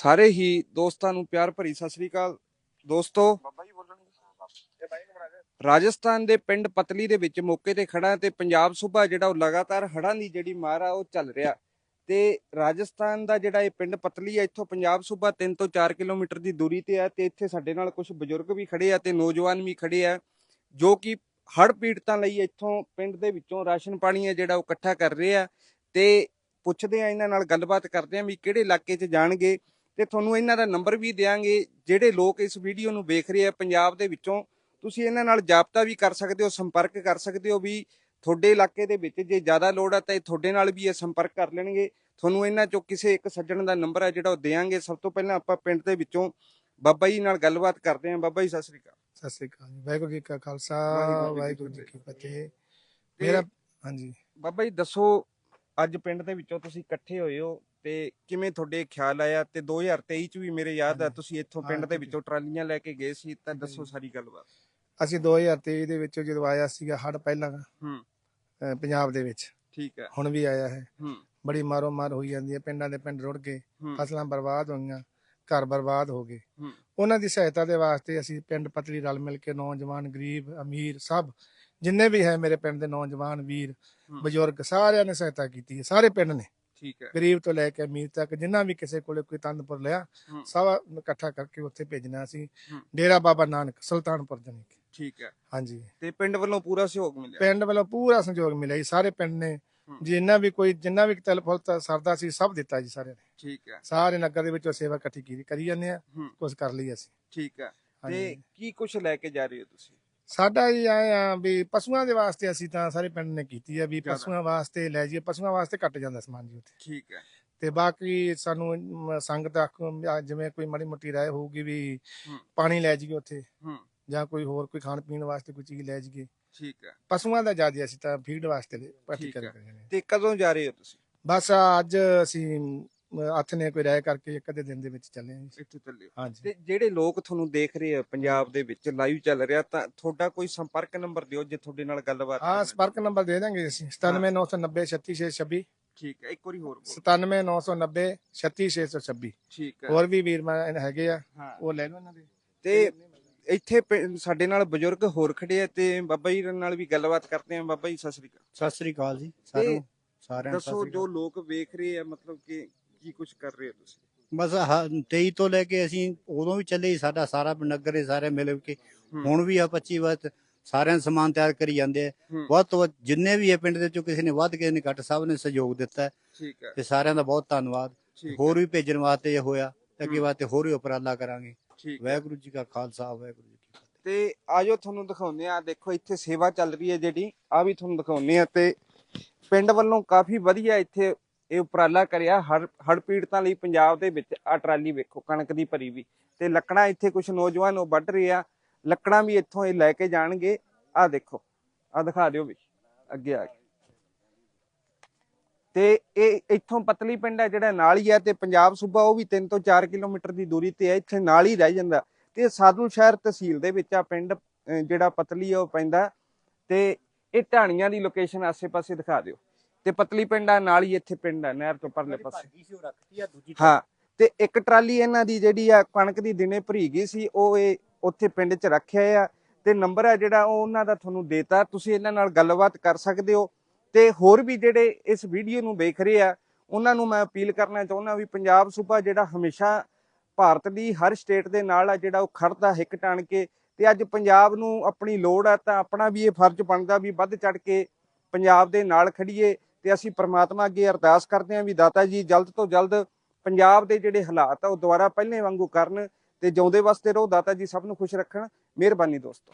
ਸਾਰੇ ਹੀ ਦੋਸਤਾਂ ਨੂੰ ਪਿਆਰ ਭਰੀ ਸਤਿ ਸ੍ਰੀ ਅਕਾਲ। ਦੋਸਤੋ ਰਾਜਸਥਾਨ ਦੇ ਪਿੰਡ ਪਤਲੀ ਦੇ ਵਿੱਚ ਮੌਕੇ ਤੇ ਖੜਾ ਤੇ ਪੰਜਾਬ ਸੂਬਾ ਜਿਹੜਾ ਉਹ ਲਗਾਤਾਰ ਹੜ੍ਹਾਂ ਦੀ ਜਿਹੜੀ ਮਾਰ ਆ ਉਹ ਚੱਲ ਰਿਹਾ। ਤੇ ਰਾਜਸਥਾਨ ਦਾ ਜਿਹੜਾ ਇਹ ਪਿੰਡ ਪਤਲੀ ਆ ਇੱਥੋਂ ਪੰਜਾਬ ਸੂਬਾ 3 ਤੋਂ 4 ਕਿਲੋਮੀਟਰ ਦੀ ਦੂਰੀ ਤੇ ਆ ਤੇ ਇੱਥੇ ਸਾਡੇ ਨਾਲ ਕੁਝ ਬਜ਼ੁਰਗ ਵੀ ਖੜੇ ਆ ਤੇ ਨੌਜਵਾਨ ਵੀ ਖੜੇ ਆ ਜੋ ਕਿ ਹੜ੍ਹ ਪੀੜਤਾਂ ਲਈ ਇੱਥੋਂ ਪਿੰਡ ਦੇ ਵਿੱਚੋਂ ਰਾਸ਼ਨ ਪਾਣੀ ਹੈ ਜਿਹੜਾ ਉਹ ਇਕੱਠਾ ਕਰ ਰਹੇ ਆ। ਤੇ ਪੁੱਛਦੇ ਆ ਇਹਨਾਂ ਨਾਲ ਗੱਲਬਾਤ ਕਰਦੇ ਆ ਵੀ ਕਿਹੜੇ ਇਲਾਕੇ 'ਚ ਜਾਣਗੇ। ਤੇ ਤੁਹਾਨੂੰ ਇਹਨਾਂ ਦਾ ਨੰਬਰ ਵੀ ਦਿਆਂਗੇ ਜਿਹੜੇ ਲੋਕ ਇਸ ਵੀਡੀਓ ਨੂੰ ਵੇਖ ਰਹੇ ਆ ਪੰਜਾਬ ਦੇ ਵਿੱਚੋਂ ਤੁਸੀਂ ਇਹਨਾਂ ਨਾਲ ਜਾਬਤਾ ਵੀ ਕਰ ਸਕਦੇ ਹੋ ਸੰਪਰਕ ਕਰ ਸਕਦੇ ਹੋ ਵੀ ਤੁਹਾਡੇ ਇਲਾਕੇ ਦੇ ਵਿੱਚ ਜੇ ਜ਼ਿਆਦਾ ਲੋੜ ਆ ਤਾਂ ਇਹ ਤੁਹਾਡੇ ਨਾਲ ਵੀ ਇਹ ਸੰਪਰਕ ਕਰ ਲੈਣਗੇ। ਤੁਹਾਨੂੰ ਇਹਨਾਂ ਚੋਂ ਕਿਸੇ ਇੱਕ ਸੱਜਣ ਦਾ ਨੰਬਰ ਹੈ ਜਿਹੜਾ ਉਹ ਦੇਾਂਗੇ ਸਭ ਤੋਂ ਪਹਿਲਾਂ ਆਪਾਂ ਪਿੰਡ ਦੇ ਵਿੱਚੋਂ ਬਾਬਾ ਜੀ ਨਾਲ ਗੱਲਬਾਤ ਕਰਦੇ ਹਾਂ। ਬਾਬਾ ਜੀ ਸਤਿ ਸ੍ਰੀ ਅਕਾਲ। ਸਤਿ ਸ੍ਰੀ ਅਕਾਲ ਜੀ। ਵਾਹਿਗੁਰੂ ਜੀ ਕਾ ਖਾਲਸਾ ਵਾਹਿਗੁਰੂ ਜੀ ਕੀ ਫਤਿਹ। ਮੇਰਾ ਹਾਂਜੀ। ਬਾਬਾ ਜੀ ਦੱਸੋ ਅੱਜ ਪਿੰਡ ਦੇ ਵਿੱਚੋਂ ਤੁਸੀਂ ਇਕੱਠੇ ਹੋਏ ਹੋ ਤੇ ਕਿਵੇਂ ਤੁਹਾਡੇ ਖਿਆਲ ਆਇਆ ਤੇ 2023 ਚ ਵੀ ਮੇਰੇ ਯਾਦ ਆ। ਤੁਸੀਂ ਇੱਥੋਂ ਪਿੰਡ ਦੇ ਵਿੱਚੋਂ ਟਰਾਲੀਆਂ ਲੈ ਕੇ ਗਏ ਸੀ ਤਾਂ ਦੱਸੋ। ਸਾਰੀ ਗੱਲਬਾਤ ਅਸੀਂ 2023 ਦੇ ਵਿੱਚ ਜਦੋਂ ਆਇਆ ਸੀਗਾ ਹੜ ਪਹਿਲਾਂ ਹੂੰ ਅਹ ਪੰਜਾਬ ਦੇ ਵਿੱਚ ਠੀਕ ਹੈ ਹੁਣ ਵੀ ਆਇਆ ਹੈ ਹੂੰ ਬੜੀ ਮਾਰੋ ਮਾਰ ਹੋਈ ਜਾਂਦੀ ਹੈ ਪਿੰਡਾਂ ਦੇ ਪਿੰਡ ਰੁੜ ਗਏ ਹੂੰ ਫਸਲਾਂ ਬਰਬਾਦ ਹੋਈਆਂ ਘਰ ਬਰਬਾਦ ਹੋ ਗਏ ਹੂੰ। ਉਹਨਾਂ ਦੀ ਸਹਾਇਤਾ ਦੇ ਵਾਸਤੇ ਅਸੀਂ ਪਿੰਡ ਪਤਲੀ ਰਲ ਮਿਲ ਕੇ ਨੌਜਵਾਨ ਗਰੀਬ ਅਮੀਰ ਸਭ ਜਿੰਨੇ ਵੀ ਹੈ ਮੇਰੇ ਪਿੰਡ ਦੇ ਨੌਜਵਾਨ ਵੀਰ। ਬਜ਼ੁਰਗ ਸਾਰਿਆਂ ਨੇ ਸਹਾਇਤਾ ਕੀਤੀ ਹੈ ਸਾਰੇ ਪਿੰਡ ਨੇ। ਠੀਕ ਹੈ। ਗਰੀਬ ਤੋਂ ਲੈ ਕੇ ਅਮੀਰ ਤੱਕ ਜਿੰਨਾ ਵੀ ਕਿਸੇ ਕੋਲੇ ਕੋਈ ਤੰਦਪੁਰ ਲਿਆ। ਸਭ ਇਕੱਠਾ ਕਰਕੇ ਉੱਥੇ ਭੇਜਣਾ ਸੀ। ਡੇਰਾ ਬਾਬਾ ਨਾਨਕ ਸੁਲਤਾਨਪੁਰ ਜਾਣੀ ਕਿ। ਠੀਕ ਹੈ। ਹਾਂਜੀ। ਤੇ ਪਿੰਡ ਵੱਲੋਂ ਪੂਰਾ ਸਹਿਯੋਗ ਮਿਲਿਆ? ਪਿੰਡ ਵੱਲੋਂ ਪੂਰਾ ਸਹਿਯੋਗ ਮਿਲਿਆ ਜੀ ਸਾਰੇ ਪਿੰਡ ਨੇ। ਜਿੰਨਾ ਵੀ ਕੋਈ ਜਿੰਨਾ ਵੀ ਤਿਲ ਫੁੱਲ ਤਾਂ ਸਰਦਾ ਸੀ ਸਭ ਦਿੱਤਾ ਜੀ ਸਾਰਿਆਂ ਨੇ। ਠੀਕ ਹੈ। ਸਾਰੇ ਨਗਰ ਦੇ ਵਿੱਚੋਂ ਸੇਵਾ ਇਕੱਠੀ ਕੀਤੀ ਕਰੀ ਜਾਂਦੇ ਆ। ਕੁਝ ਕਰ ਲਈ ਅਸੀਂ। ਠੀਕ ਹੈ। ਤੇ ਕੀ ਕੁਝ ਲੈ ਕੇ ਜਾ ਰਹੇ ਹੋ ਤੁਸੀਂ? ਸਾਡਾ ਇਹ ਆਏ ਆ ਵੀ ਪਸ਼ੂਆਂ ਦੇ ਵਾਸਤੇ ਅਸੀਂ ਤਾਂ ਸਾਰੇ ਪਿੰਡ ਨੇ ਕੀਤੀ ਆ ਵੀ। ਪਸ਼ੂਆਂ ਵਾਸਤੇ ਲੈ ਜਾਈਏ ਪਸ਼ੂਆਂ ਵਾਸਤੇ ਘੱਟ ਜਾਂਦਾ ਸਮਾਨ ਜੀ ਉੱਥੇ। ਠੀਕ ਹੈ। ਤੇ ਬਾਕੀ ਸਾਨੂੰ ਸੰਗਤ ਜਿਵੇਂ ਕੋਈ ਮਾੜੀ ਮੋਟੀ ਰਾਏ ਹੋਊਗੀ ਵੀ ਹੂੰ। ਪਾਣੀ ਲੈ ਜਾਈਏ ਉੱਥੇ ਹੂੰ। ਜਾਂ ਕੋਈ ਹੋਰ ਕੋਈ ਖਾਣ ਪੀਣ ਵਾਸਤੇ ਕੋਈ ਚੀਜ਼ ਲੈ ਜਾਈਏ। ਠੀਕ ਹੈ। ਪਸ਼ੂਆਂ ਦਾ ਜ਼ਿਆਦਾ ਅਸੀਂ ਤਾਂ ਫੀਡ ਵਾਸਤੇ ਠੀਕ ਕਰ ਹੈ। ਰਹੇ ਨੇ ਤੇ ਕਦੋਂ ਜਾ ਰਹੇ ਹੋ ਤੁਸੀਂ? ਬਸ ਅੱਜ ਅਸੀਂ ਹੱਥ ਨੇ ਕੋਈ ਰਾਏ ਕਰਕੇ ਇੱਕ ਅੱਧੇ ਦਿਨ ਦੇ ਵਿੱਚ ਚੱਲੇ ਹਾਂ ਜੀ। ਇੱਥੇ ਚੱਲੇ ਹੋ। ਹਾਂਜੀ। ਤੇ ਜਿਹੜੇ ਲੋਕ ਤੁਹਾਨੂੰ ਦੇਖ ਰਹੇ ਆ ਪੰਜਾਬ ਦੇ ਵਿੱਚ ਲਾਈਵ ਚੱਲ ਰਿਹਾ ਤਾਂ ਤੁਹਾਡਾ ਕੋਈ ਸੰਪਰਕ ਨੰਬਰ ਦਿਓ ਜੇ ਤੁਹਾਡੇ ਨਾਲ ਗੱਲਬਾਤ ਹਾਂ ਕਰਨੀ। ਸੰਪਰਕ ਨੰਬਰ ਦੇ ਦਾਂਗੇ ਅਸੀਂ। 97990 36626 ਠੀਕ ਹੈ ਇੱਕ ਵਾਰੀ ਹੋਰ ਬੋਲ। 97990 36626 ਠੀਕ ਹੈ। ਹੋਰ ਵੀ ਵੀਰ ਮੈਂ ਹੈਗੇ ਆ ਹਾਂ। ਉਹ ਲੈ ਲਓ ਇਹਨਾਂ ਦੇ। ਤੇ ਇੱਥੇ ਪਿੰ- ਸਾਡੇ ਨਾਲ ਬਜ਼ੁਰਗ ਹੋਰ ਖੜੇ ਆ ਤੇ ਬਾਬਾ ਜੀ ਨਾਲ ਵੀ ਗੱਲਬਾਤ ਕਰਦੇ ਆ। ਬਾਬਾ ਜੀ ਸਤਿ ਸ੍ਰੀ ਅਕਾਲ। ਸਤਿ ਸ੍ਰੀ ਅਕਾਲ ਜੀ ਸਾਰਿਆਂ ਨੂੰ ਸਾਰਿਆਂ ਨੂੰ ਸਤਿ ਦੱਸੋ ਸ੍ਰੀ ਜੋ ਅਕਾਲ। ਲੋਕ ਵੇਖ ਰਹੇ ਆ ਮਤਲਬ ਕਿ ਕੀ ਕੁਝ ਕਰ ਰਹੇ ਹੋ ਤੁਸੀਂ? 23 ਤੋਂ ਲੈ ਕੇ ਅਸੀਂ ਉਦੋਂ ਵੀ ਚੱਲੇ ਸੀ, ਸਾਡਾ ਸਾਰਾ ਨਗਰ ਹੀ ਸਾਰੇ ਮਿਲ ਕੇ। ਹੂੰ। ਹੁਣ ਵੀ ਆ 25 ਵਾਰ ਸਾਰਿਆਂ ਨੇ ਸਮਾਨ ਤਿਆਰ ਕਰੀ ਜਾਂਦੇ ਆ। ਹੂੰ। ਵੱਧ ਤੋਂ ਵੱਧ ਜਿੰਨੇ ਵੀ ਇਹ ਪਿੰਡ ਦੇ ਚੋਂ ਕਿਸੇ ਨੇ ਵੱਧ ਕਿਸੇ ਨੇ ਘੱਟ ਸਭ ਨੇ ਸਹਿਯੋਗ ਦਿੱਤਾ। ਹੈ ਠੀਕ ਹੈ। ਤੇ ਸਾਰਿਆਂ ਦਾ ਬਹੁਤ ਧੰਨਵਾਦ। ਠੀਕ ਹੋਰ ਵੀ ਭੇਜਣ ਵਾਸਤੇ ਇਹ ਹੋਇਆ ਅੱਗੇ ਹੂੰ। ਵਾਸਤੇ ਹੋਰ ਵੀ ਉਪਰਾਲਾ ਕਰਾਂਗੇ। ਠੀਕ ਹੈ। ਵਾਹਿਗੁਰੂ ਜੀ ਕਾ ਖਾਲਸਾ ਵਾਹਿਗੁਰੂ ਜੀ ਕੀ ਫਤਿਹ। ਤੇ ਆਜੋ ਤੁਹਾਨੂੰ ਦਿਖਾਉਂਦੇ ਆ ਦੇਖੋ ਇੱਥੇ ਸੇਵਾ ਚੱਲ ਰਹੀ ਹੈ ਜਿਹੜੀ। ਆ ਵੀ ਤੁਹਾਨੂੰ ਦਿਖਾਉਂਦੇ ਆ ਤੇ ਪਿੰਡ ਵੱਲੋਂ ਕਾਫੀ ਵਧੀਆ ਇੱਥੇ ਇਹ ਉਪਰਾਲਾ ਕਰਿਆ, ਹੜ ਹੜ ਪੀੜਤਾਂ ਲਈ ਪੰਜਾਬ ਦੇ ਵਿੱਚ ਆ ਟਰਾਲੀ ਵੇਖੋ, ਕਣਕ ਦੀ ਭਰੀ ਵੀ। ਤੇ ਲੱਕੜਾਂ ਇੱਥੇ ਕੁਝ ਨੌਜਵਾਨ ਉਹ ਵੱਢ ਰਹੇ ਆ। ਲੱਕੜਾਂ ਵੀ ਇੱਥੋਂ ਇਹ ਲੈ ਕੇ ਜਾਣਗੇ। ਆ ਦੇਖੋ ਆ ਦਿਖਾ ਦਿਓ ਵੀ, ਅੱਗੇ ਆ ਕੇ। ਤੇ ਇਹ ਇੱਥੋਂ ਪਤਲੀ ਪਿੰਡ ਹੈ ਜਿਹੜਾ ਨਾਲ ਹੀ ਹੈ ਤੇ ਪੰਜਾਬ ਸੂਬਾ ਉਹ ਵੀ 3 ਤੋਂ 4 ਕਿਲੋਮੀਟਰ ਦੀ ਦੂਰੀ ਤੇ ਹੈ ਇੱਥੇ ਨਾਲ ਹੀ ਰਹਿ ਜਾਂਦਾ। ਤੇ ਸਾਧੂ ਸ਼ਹਿਰ ਤਹਿਸੀਲ ਦੇ ਵਿੱਚ ਆ ਪਿੰਡ ਜਿਹੜਾ ਪਤਲੀ ਆ, ਉਹ ਪੈਂਦਾ। ਤੇ ਇਹ ਢਾਣੀਆਂ ਦੀ ਲੋਕੇਸ਼ਨ ਆਸੇ-ਪਾਸੇ ਦਿਖਾ ਦਿਓ। ਤੇ ਪਤਲੀ ਪਿੰਡ ਆ ਨਾਲ ਹੀ ਇੱਥੇ ਪਿੰਡ ਆ ਨਹਿਰ ਤੋਂ ਪਰਲੇ ਪਾਸੇ। ਹਾਂ ਤੇ ਇੱਕ ਟਰਾਲੀ ਇਹਨਾਂ ਦੀ ਜਿਹੜੀ ਆ ਕਣਕ ਦੀ ਦਿਨੇ ਭਰੀ ਗਈ ਸੀ ਉਹ ਇਹ ਉੱਥੇ ਪਿੰਡ 'ਚ ਰੱਖਿਆ ਆ। ਤੇ ਨੰਬਰ ਆ ਜਿਹੜਾ ਉਹ ਉਹਨਾਂ ਦਾ ਤੁਹਾਨੂੰ ਦੇਤਾ। ਤੁਸੀਂ ਇਹਨਾਂ ਨਾਲ ਗੱਲਬਾਤ ਕਰ ਸਕਦੇ ਹੋ। ਤੇ ਹੋਰ ਵੀ ਜਿਹੜੇ ਇਸ ਵੀਡੀਓ ਨੂੰ ਵੇਖ ਰਹੇ ਆ ਉਹਨਾਂ ਨੂੰ ਮੈਂ ਅਪੀਲ ਕਰਨਾ ਚਾਹੁੰਦਾ ਵੀ ਪੰਜਾਬ ਸੂਬਾ ਜਿਹੜਾ ਹਮੇਸ਼ਾ ਭਾਰਤ ਦੀ ਹਰ ਸਟੇਟ ਦੇ ਨਾਲ ਆ ਜਿਹੜਾ ਉਹ ਖੜਦਾ ਹਿੱਕ ਟਾਣ ਕੇ ਤੇ ਅੱਜ ਪੰਜਾਬ ਨੂੰ ਆਪਣੀ ਲੋੜ ਆ ਤਾਂ ਆਪਣਾ ਵੀ ਇਹ ਫਰਜ਼ ਬਣਦਾ ਵੀ ਵੱਧ ਚੜ ਕੇ ਪੰਜਾਬ ਦੇ ਨਾਲ ਖੜੀਏ ਤੇ ਅਸੀਂ ਪ੍ਰਮਾਤਮਾ ਅੱਗੇ ਅਰਦਾਸ ਕਰਦੇ ਹਾਂ ਵੀ ਦਾਤਾ ਜੀ ਜਲਦ ਤੋਂ ਜਲਦ ਪੰਜਾਬ ਦੇ ਜਿਹੜੇ ਹਾਲਾਤ ਆ ਉਹ ਦੁਬਾਰਾ ਪਹਿਲੇ ਵਾਂਗੂ ਕਰਨ ਤੇ ਜਿਉਂਦੇ ਵਾਸਤੇ ਰਹੋ, ਦਾਤਾ ਜੀ ਸਭ ਨੂੰ ਖੁਸ਼ ਰੱਖਣ। ਮਿਹਰਬਾਨੀ ਦੋਸਤੋ।